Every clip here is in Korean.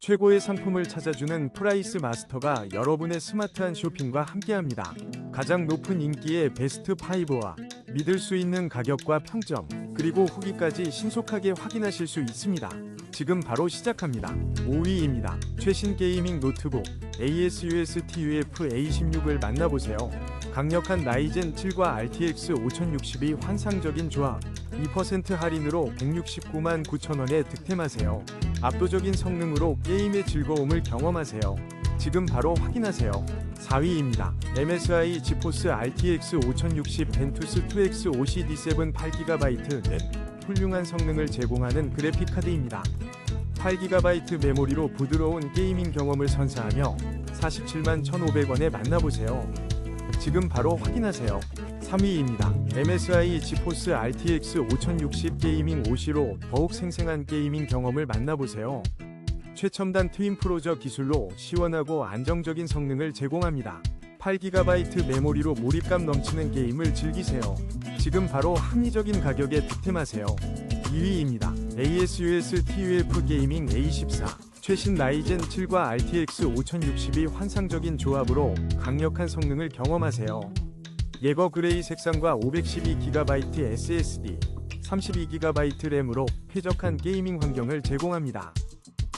최고의 상품을 찾아주는 프라이스 마스터가 여러분의 스마트한 쇼핑과 함께합니다. 가장 높은 인기의 베스트 5와 믿을 수 있는 가격과 평점, 그리고 후기까지 신속하게 확인하실 수 있습니다. 지금 바로 시작합니다. 5위입니다. 최신 게이밍 노트북 ASUS TUF A16을 만나보세요. 강력한 라이젠 7과 RTX 5060이 환상적인 조합, 2% 할인으로 169만 9천원에 득템하세요. 압도적인 성능으로 게임의 즐거움을 경험하세요. 지금 바로 확인하세요. 4위입니다. MSI 지포스 RTX 5060 벤투스 2X OCD7 8GB 넷 훌륭한 성능을 제공하는 그래픽 카드입니다. 8GB 메모리로 부드러운 게이밍 경험을 선사하며 47만 1,500원에 만나보세요. 지금 바로 확인하세요. 3위입니다. MSI 지포스 RTX 5060 게이밍 OC로 더욱 생생한 게이밍 경험을 만나보세요. 최첨단 트윈 프로저 기술로 시원하고 안정적인 성능을 제공합니다. 8GB 메모리로 몰입감 넘치는 게임을 즐기세요. 지금 바로 합리적인 가격에 득템하세요. 2위입니다. ASUS TUF 게이밍 A14 최신 라이젠 7과 RTX 5060이 환상적인 조합으로 강력한 성능을 경험하세요. 예거 그레이 색상과 512GB SSD, 32GB 램으로 쾌적한 게이밍 환경을 제공합니다.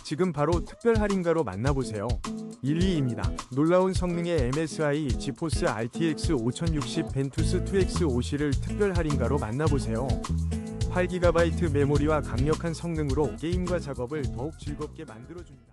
지금 바로 특별 할인가로 만나보세요. 1위입니다. 놀라운 성능의 MSI 지포스 RTX 5060 벤투스 2X OC를 특별 할인가로 만나보세요. 8GB 메모리와 강력한 성능으로 게임과 작업을 더욱 즐겁게 만들어줍니다.